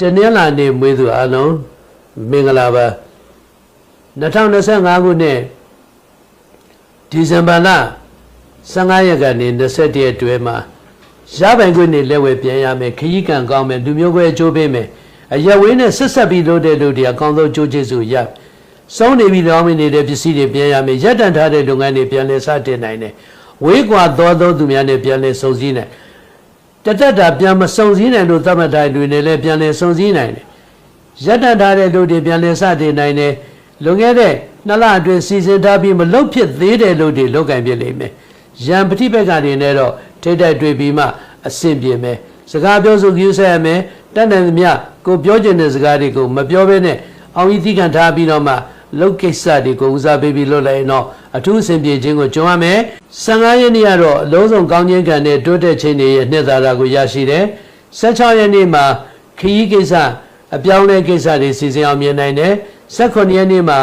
တနင်္လာနေ့မွေးသူအလုံးမင်္ဂလာပါ2025ခုနှစ်ဒီဇင်ဘာလ15ရက်ကနေ21ရက်တွဲမှာရပိုင်ခွင့်နေလက်ဝဲပြန်ရမယ်ခရီးကံကောင်းမယ်လူမျိုးခွဲအကျိုးပေးမယ်အရက်ဝင်းနဲ့ဆက်ဆက်ပြီးလုပ်တဲ့လူတွေအကောင်းဆုံးကြိုးကျေးဇူးရစောင်းနေပြီးလောင်းမနေတဲ့ပစ္စည်းတွေပြန်ရမယ်ရက်တန်ထားတဲ့လုပ်ငန်းတွေပြန်လည်စတင်နိုင်တယ်ဝေးကွာသောသောသူများနဲ့ပြန်လည်စုံစည်းနိုင်တ တက်တာပြန်မစုံစည်းနိုင်လို့သတ်မှတ်တိုင်းတွေနဲ့လည်းပြန်လည်စုံစည်းနိုင်တယ်ရက်တန်ထားတဲ့လူတွေပြန်လည်စတင်နိုင်တယ်လွန်ခဲ့တဲ့နှစ်လအတွင်းစီစဉ်ထားပြီးမလုတ်ဖြစ်သေးတဲ့လူတွေလုတ်ကင်ပြလိမ့်မယ်ရန်ပฏิပက္ခတွေနဲ့တော့ထိတ်တိုက်တွေ့ပြီးမှအဆင်ပြေမယ်စကားပြောဆိုကြည့်ဆက်ရမယ်တတ်နိုင်သမျှကိုပြောချင်တဲ့စကားတွေကိုမပြောဘဲနဲ့အောင်ဤသိခံထားပြီးတော့မှ လုတ်ကိစ္စတွေကိုဦးစားပေးပြီးလုပ်လိုက်ရင်တော့အထူးအဆင်ပြေခြင်းကိုကြုံရမယ်15ရက်နေ့ကတော့အလုံးစုံကောင်းခြင်းကံနဲ့တိုးတက်ခြင်းတွေရဲ့နှစ်သာရကိုရရှိတယ်16ရက်နေ့မှာခရီးကိစ္စအပြောင်းလဲကိစ္စတွေစီစဉ်အောင်မြင်နိုင်တယ်18ရက်နေ့မှာ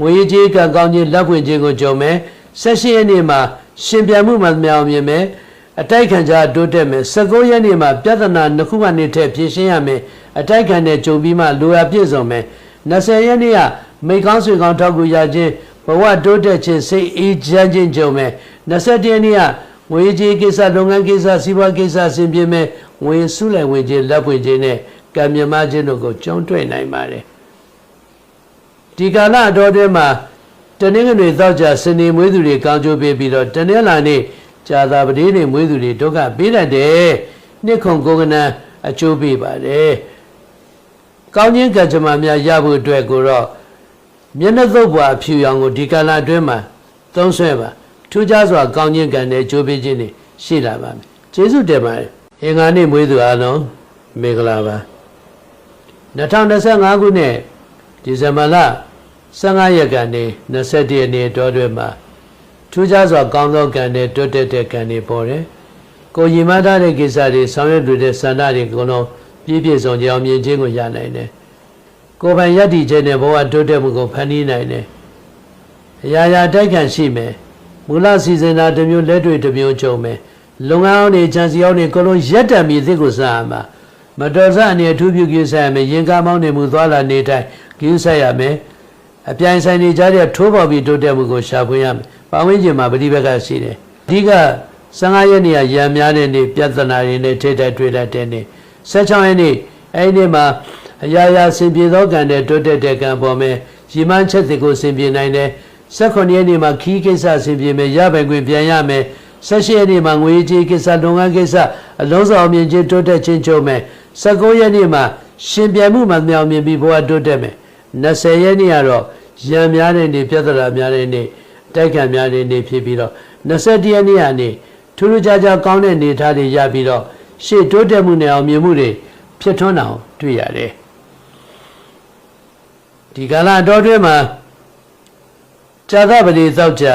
ငွေကြေးကံကောင်းခြင်းလက်ဖွင့်ခြင်းကိုကြုံမယ်18ရက်နေ့မှာရှင်ပြန်မှုမှမြောင်မြင်မယ်အတိုက်ခံကြတိုးတက်မယ်19ရက်နေ့မှာပြဿနာနှစ်ခုကနေထက်ဖြေရှင်းရမယ်အတိုက်ခံနဲ့ကြုံပြီးမှလိုရာပြည့်စုံမယ်20ရက်နေ့က မိကောင်းဆွေကောင်းထောက်ကူရခြင်းဘဝတိုးတက်ခြင်းစိတ်အေးချမ်းခြင်းကြုံမယ်21ရက်နေ့ကငွေကြေးကိစ္စလုပ်ငန်းကိစ္စစီးပွားကိစ္စဆင်ပြေမယ်ငွေစုလိုက်ဝင်ခြင်းလက်ဖွင့်ခြင်းနဲ့ကံမြမခြင်းတို့ကိုကြုံတွေ့နိုင်ပါတယ်ဒီကာလအတော်တွင်းမှာတနင်္ဂနွေသောကြာစနေမွေးသူတွေကောင်းကျိုးပေးပြီးတော့တနင်္လာနေ့ဇာတာပတိတွေမွေးသူတွေဒုက္ခပေးတတ်တယ်နှစ်ခုကိုကနန်အကျိုးပေးပါတယ်ကောင်းခြင်းကံကြမ္မာများရဖို့အတွက်ကိုတော့ မျက်နှာသုတ်ဘွာအဖြူရောင်ကိုဒီကာလအတွင်းမှာသုံးဆွဲပါထူးခြားစွာကောင်းခြင်းကံနဲ့အကျိုးပေးခြင်းတွေရှိလာပါမယ်ကျေးဇူးတင်ပါတယ်အင်္ဂါနေ့မွေးသူအားလုံးမင်္ဂလာပါ2025ခုနှစ်ဒီဇင်ဘာလ15ရက်ကနေ21ရက်နေ့တောတွင်မှာထူးခြားစွာကောင်းသောကံနဲ့တွတ်တက်တဲ့ကံတွေပေါ်တယ်ကိုရင်မထားတဲ့ကိစ္စတွေဆောင်ရွက်တွေ့တဲ့ဆန္ဒတွေအကုန်လုံးပြည့်ပြည့်စုံကြအောင်မြင်ခြင်းကိုရနိုင်တယ် ကိုယ်ပိုင်ယက်တီခြင်းနဲ့ဘဝတိုးတက်မှုကိုဖန်တီးနိုင်တယ်အရာရာတိုက်ခံရှိမယ်မူလစီစဉ်တာတစ်မျိုးလက်တွေ့တစ်မျိုးကြုံမယ်လုပ်ငန်းအောင်တွေခြံစည်းအောင်တွေအကုန်လုံးရက်တံပြီးသစ်ကိုစားရမှာမတော်စအနေအထူးပြုကိစ္စရမယ်ရင်ကားမောင်းနေမှုသွားလာနေတိုင်းကိစ္စရမယ်အပြိုင်ဆိုင်နေကြတဲ့ထိုးပေါပြီးတိုးတက်မှုကိုရှာဖွေရမယ်။ပတ်ဝန်းကျင်မှာပဋိပက္ခရှိတယ်။အဓိက15ရက်နေ့ကရံများတဲ့နေ့ပြဿနာတွေနဲ့ထိတ်တက်တွေ့တတ်တဲ့နေ့16ရက်နေ့အဲဒီနေ့မှာ အရာရာဆင်ပြေသောကံနဲ့တိုးတက်တဲ့ကံပေါ်မယ်။ရီမန်းချက်တွေကိုဆင်ပြေနိုင်တယ်။18ရက်နေ့မှာခီးကိစ္စဆင်ပြေမယ်ရပိုင်ခွင့်ပြန်ရမယ်။18ရက်နေ့မှာငွေကြေးကိစ္စလုပ်ငန်းကိစ္စအလုံးစုံအမြင်ချင်းတိုးတက်ခြင်းကြုံမယ်။19ရက်နေ့မှာရှင်ပြန်မှုမှမြောင်မြင်ပြီးဘဝတိုးတက်မယ်။20ရက်နေ့ကတော့ရံများတဲ့နေ့ပြဿနာများတဲ့နေ့တိုက်ခံများတဲ့နေ့ဖြစ်ပြီးတော့21ရက်နေ့ကနေထူးထူးခြားခြားကောင်းတဲ့နေသားတွေရပြီးတော့ရှေ့တိုးတက်မှုနဲ့အောင်မြင်မှုတွေဖြစ်ထွန်းအောင်တွေ့ရတယ် ဒီကာလတော်တွင်မှာဇာသပတိသောက်ကြ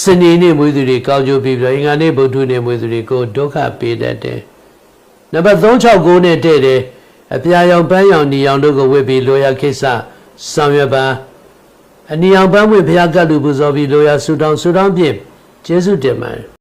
စနေနေ့မွေးသူတွေကောင်းကျိုးပြီးပြီးတော့အင်္ဂါနေ့ဗုဒ္ဓနေ့မွေးသူတွေကိုဒုက္ခပေးတတ်တယ်နံပါတ်369နဲ့တည့်တယ်အပြာရောင်ပန်းရောင်နီရောင်တို့ကိုဝတ်ပြီးလိုရာခိစ္စဆောင်ရွက်ပါအနီအောင်ပန်းဝင်ဘုရားကတ်လူပူဇော်ပြီးလိုရာဆူတောင်းဆူတောင်းဖြင့်ကျေးဇူးတင်ပါတယ်